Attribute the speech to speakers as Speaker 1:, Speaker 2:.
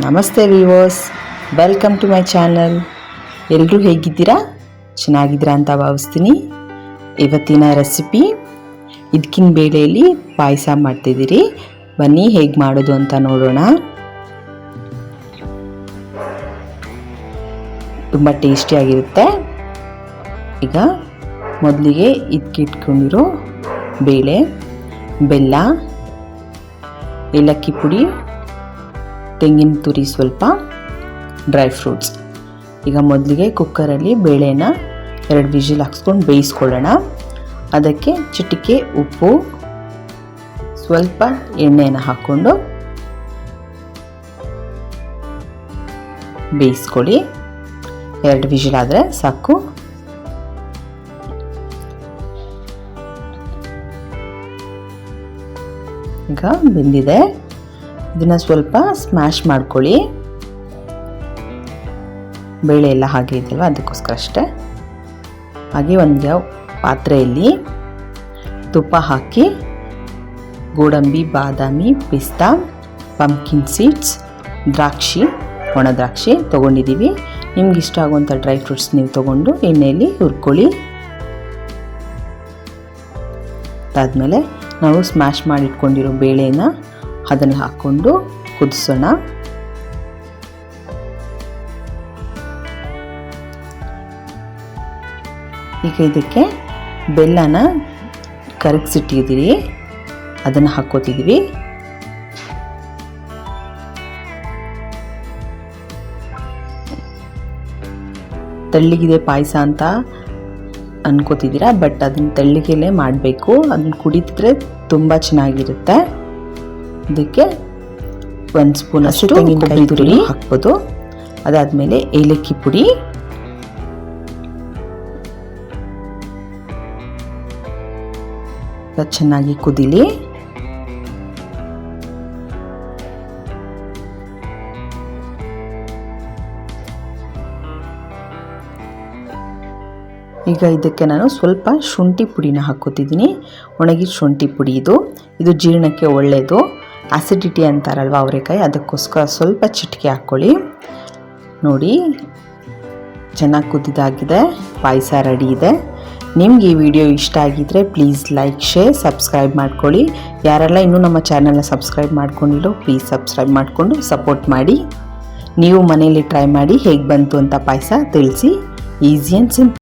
Speaker 1: ನಮಸ್ತೆ ವಿವೋಸ್ welcome to my channel ಎಲ್ಲರೂ ಹೇಗಿದ್ದೀರಾ? ಚೆನ್ನಾಗಿದ್ದೀರಾ ಅಂತ ಭಾವಿಸ್ತೀನಿ. ಇವತ್ತಿನ ರೆಸಿಪಿ ಇದಕ್ಕಿನ ಬೇಳೆಯಲ್ಲಿ ಪಾಯಸ ಮಾಡ್ತಿದ್ದೀರಿ. ಬನ್ನಿ ಹೇಗೆ ಮಾಡೋದು ಅಂತ ನೋಡೋಣ. ತುಂಬ ಟೇಸ್ಟಿಯಾಗಿರುತ್ತೆ ಈಗ ಮೊದಲಿಗೆ ಇದಕ್ಕಿಟ್ಕೊಂಡಿರೋ ಬೇಳೆ, ಬೆಲ್ಲ, ಏಲಕ್ಕಿ ಪುಡಿ ತೆಂಗಿನ ತುರಿ ಸ್ವಲ್ಪ ಡ್ರೈ ಫ್ರೂಟ್ಸ್. ಈಗ ಮೊದಲಿಗೆ ಕುಕ್ಕರಲ್ಲಿ ಬೇಳೆನ ಎರಡು ವಿಜಿಲ್ ಹಾಕ್ಸ್ಕೊಂಡು ಬೇಯಿಸ್ಕೊಳ್ಳೋಣ. ಅದಕ್ಕೆ ಚಿಟಿಕೆ, ಉಪ್ಪು, ಸ್ವಲ್ಪ ಎಣ್ಣೆಯನ್ನು ಹಾಕ್ಕೊಂಡು ಬೇಯಿಸ್ಕೊಳ್ಳಿ. ಎರಡು ವಿಜಿಲ್ ಆದರೆ ಸಾಕು. ಈಗ ಬೆಂದಿದೆ. ಇದನ್ನು ಸ್ವಲ್ಪ ಸ್ಮ್ಯಾಶ್ ಮಾಡ್ಕೊಳ್ಳಿ. ಬೇಳೆ ಎಲ್ಲ ಹಾಗೆ ಇದೆಯಲ್ವ? ಅದಕ್ಕೋಸ್ಕರ ಅಷ್ಟೇ. ಹಾಗೆ ಒಂದು ಪಾತ್ರೆಯಲ್ಲಿ ತುಪ್ಪ ಹಾಕಿ, ಗೋಡಂಬಿ, ಬಾದಾಮಿ, ಪಿಸ್ತಾ ಪಂಪ್ಕಿನ್ ಸೀಡ್ಸ್ ದ್ರಾಕ್ಷಿ, ಒಣ ದ್ರಾಕ್ಷಿ ತೊಗೊಂಡಿದ್ದೀವಿ. ನಿಮ್ಗೆ ಇಷ್ಟ ಆಗುವಂಥ ಡ್ರೈ ಫ್ರೂಟ್ಸ್ ನೀವು ತೊಗೊಂಡು ಎಣ್ಣೆಯಲ್ಲಿ ಹುರ್ಕೊಳ್ಳಿ. ಅದಾದಮೇಲೆ ನಾವು ಸ್ಮ್ಯಾಶ್ ಮಾಡಿಟ್ಕೊಂಡಿರೋ ಬೇಳೆನ ಅದನ್ನು ಹಾಕ್ಕೊಂಡು ಕುದಿಸೋಣ. ಈಗ ಇದಕ್ಕೆ ಬೆಲ್ಲನ ಕರಗಿಸಿಟ್ಟಿದ್ದೀವಿ ಅದನ್ನು ಹಾಕ್ಕೋತಿದ್ದೀವಿ. ತೆಳ್ಳಗಿದೆ ಪಾಯಸ ಅಂತ ಅನ್ಕೋತಿದ್ದೀರಾ, ಬಟ್ ಅದನ್ನ ತೆಳ್ಳಗೆಲೆ ಮಾಡಬೇಕು. ಅದನ್ನ ಕುಡಿದ್ರೆ ತುಂಬ ಚೆನ್ನಾಗಿರುತ್ತೆ. ಇದಕ್ಕೆ ಒಂದು ಸ್ಪೂನ್ ಅಷ್ಟು ತೆಂಗಿನಕಾಯಿ ತುರಿ ಹಾಕ್ಬೋದು. ಅದಾದಮೇಲೆ ಏಲಕ್ಕಿ ಪುಡಿ. ಚೆನ್ನಾಗಿ ಕುದಿಲಿ. ಈಗ ಇದಕ್ಕೆ ನಾನು ಸ್ವಲ್ಪ ಶುಂಠಿ ಪುಡಿನ ಹಾಕೋತಿದ್ದೀನಿ ಒಣಗಿದ ಶುಂಠಿ ಪುಡಿ ಇದು. ಇದು ಜೀರ್ಣಕ್ಕೆ ಒಳ್ಳೆಯದು ಆಸಿಡಿಟಿ ಅಂತಾರಲ್ವ ಅವರೆಕಾಯಿ ಅದಕ್ಕೋಸ್ಕರ ಸ್ವಲ್ಪ ಚಿಟಿಕೆ ಹಾಕ್ಕೊಳ್ಳಿ. ನೋಡಿ, ಚೆನ್ನಾಗಿ ಕುದಿದಾಗಿದೆ ಪಾಯಸ ರೆಡಿ ಇದೆ. ನಿಮ್ಗೆ ಈ ವಿಡಿಯೋ ಇಷ್ಟ ಆಗಿದ್ದರೆ ಪ್ಲೀಸ್ ಲೈಕ್ ಶೇರ್ ಸಬ್ಸ್ಕ್ರೈಬ್ ಮಾಡ್ಕೊಳ್ಳಿ. ಯಾರೆಲ್ಲ ಇನ್ನೂ ನಮ್ಮ ಚಾನಲ್ನ ಸಬ್ಸ್ಕ್ರೈಬ್ ಮಾಡ್ಕೊಂಡಿರೋ ಪ್ಲೀಸ್ ಸಬ್ಸ್ಕ್ರೈಬ್ ಮಾಡಿಕೊಂಡು ಸಪೋರ್ಟ್ ಮಾಡಿ. ನೀವು ಮನೆಯಲ್ಲಿ ಟ್ರೈ ಮಾಡಿ ಹೇಗೆ ಬಂತು ಅಂತ ಪಾಯಸ ತಿಳಿಸಿ. Easy and simple